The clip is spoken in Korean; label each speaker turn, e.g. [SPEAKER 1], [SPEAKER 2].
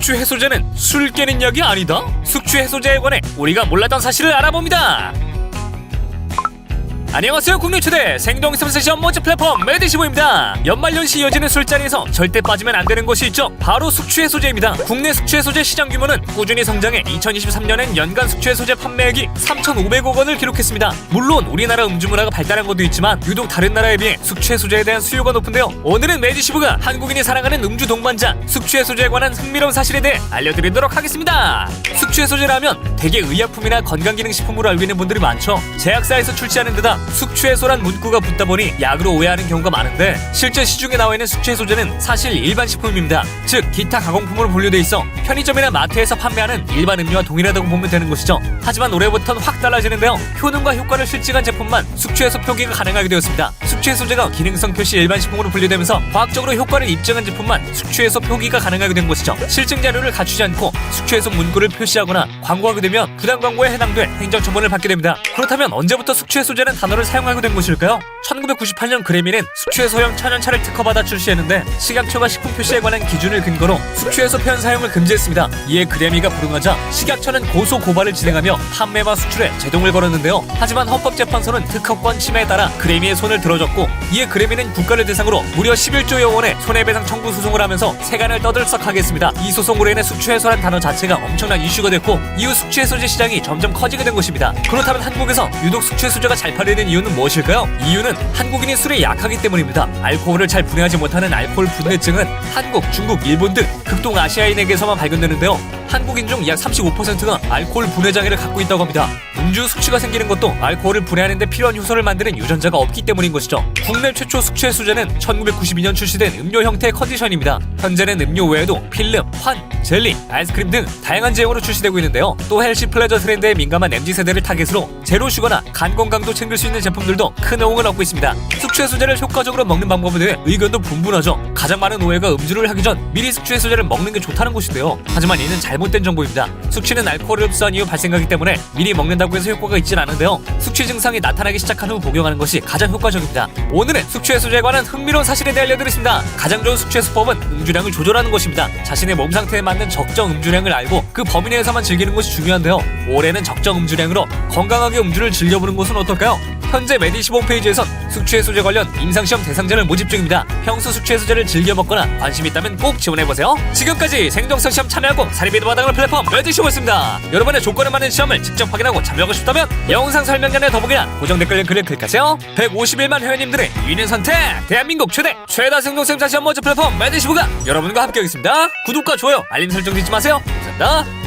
[SPEAKER 1] 숙취 해소제는 술 깨는 약이 아니다? 숙취 해소제에 관해 우리가 몰랐던 사실을 알아봅니다. 안녕하세요 국내 최대. 생동 스포츠 시험 모집 플랫폼 메디시보입니다. 연말연시 이어지는 술자리에서 절대 빠지면 안 되는 것이 있죠. 바로 숙취 해소제입니다. 국내 숙취 해소제 시장 규모는 꾸준히 성장해 2023년엔 연간 숙취 해소제 판매액이 3,500억 원을 기록했습니다. 물론 우리나라 음주문화가 발달한 것도 있지만 유독 다른 나라에 비해 숙취 해소제에 대한 수요가 높은데요. 오늘은 메디시브가 한국인이 사랑하는 음주 동반자 숙취 해소제에 관한 흥미로운 사실에 대해 알려드리도록 하겠습니다. 숙취 해소제라면 대개 의약품이나 건강기능식품으로 알고 있는 분들이 많죠. 제약사에서 출시하는 데다 숙취해소란 문구가 붙다 보니 약으로 오해하는 경우가 많은데 실제 시중에 나와 있는 숙취해소제는 사실 일반 식품입니다. 즉 기타 가공품으로 분류돼 있어 편의점이나 마트에서 판매하는 일반 음료와 동일하다고 보면 되는 것이죠. 하지만 올해부터는 확 달라지는데요. 효능과 효과를 실증한 제품만 숙취해소 표기가 가능하게 되었습니다. 숙취해소제가 기능성 표시 일반 식품으로 분류되면서 과학적으로 효과를 입증한 제품만 숙취해소 표기가 가능하게 된 것이죠. 실증 자료를 갖추지 않고 숙취해소 문구를 표시하거나 광고하게 되면 부당 광고에 해당돼 행정 처분을 받게 됩니다. 그렇다면 언제부터 숙취해소제는 단 어를 사용하게 된 것일까요? 1998년 그래미는 숙취해소용 천연차를 특허받아 출시했는데 식약처가 식품 표시에 관한 기준을 근거로 숙취해소 표현 사용을 금지했습니다. 이에 그래미가 불응하자 식약처는 고소 고발을 진행하며 판매와 수출에 제동을 걸었는데요. 하지만 헌법재판소는 특허권 침해에 따라 그래미의 손을 들어줬고 이에 그래미는 국가를 대상으로 무려 11조여 원의 손해배상 청구 소송을 하면서 세간을 떠들썩하게 했습니다. 이 소송으로 인해 숙취해소란 단어 자체가 엄청난 이슈가 됐고 이후 숙취 해소제 시장이 점점 커지게 된 것입니다. 그렇다면 한국에서 유독 숙취 해소제가 잘 팔리는 이유는 무엇일까요? 이유는 한국인이 술에 약하기 때문입니다. 알코올을 잘 분해하지 못하는 알코올 분해증은 한국, 중국, 일본 등 극동 아시아인에게서만 발견되는데요. 한국인 중 약 35%가 알코올 분해 장애를 갖고 있다고 합니다. 음주 숙취가 생기는 것도 알코올을 분해하는 데 필요한 효소를 만드는 유전자가 없기 때문인 것이죠. 국내 최초 숙취해소제는 1992년 출시된 음료 형태의 컨디션입니다. 현재는 음료 외에도 필름, 환, 젤리, 아이스크림 등 다양한 제형으로 출시되고 있는데요. 또 헬시 플레저 트렌드에 민감한 MZ 세대를 타겟으로 제로 슈거나 간 건강도 챙길 수 있는 제품들도 큰 호응을 얻고 있습니다. 숙취 해소제를 효과적으로 먹는 방법에 대해 의견도 분분하죠. 가장 많은 오해가 음주를 하기 전 미리 숙취 해소제를 먹는 게 좋다는 것인데요. 하지만 이는 잘못 된 정보입니다. 숙취는 알코올을 흡수한 이후 발생하기 때문에 미리 먹는다고 해서 효과가 있진 않은데요. 숙취 증상이 나타나기 시작한 후 복용하는 것이 가장 효과적입니다. 오늘은 숙취 해소제에 관한 흥미로운 사실에 대해 알려드리겠습니다. 가장 좋은 숙취 해소법은 음주량을 조절하는 것입니다. 자신의 몸 상태에 맞는 적정 음주량을 알고 그 범위 내에서만 즐기는 것이 중요한데요. 올해는 적정 음주량으로 건강하게 음주를 즐겨보는 것은 어떨까요? 현재 메디시 홈페이지에선 숙취해소제 관련 임상시험 대상자를 모집 중입니다. 평소 숙취해소제를 즐겨 먹거나 관심 있다면 꼭 지원해보세요. 지금까지 생동성 시험 참여하고 사립비도 받아가는 플랫폼 메디시였습니다. 여러분의 조건에 맞는 시험을 직접 확인하고 참여하고 싶다면 영상 설명란의 더보기나 고정 댓글 링크를 클릭하세요. 151만 회원님들의 유인 선택! 대한민국 최대 최다 생동성 시험 모집 플랫폼 메디시브가 여러분과 함께하겠습니다. 구독과 좋아요, 알림 설정 잊지 마세요. 감사합니다.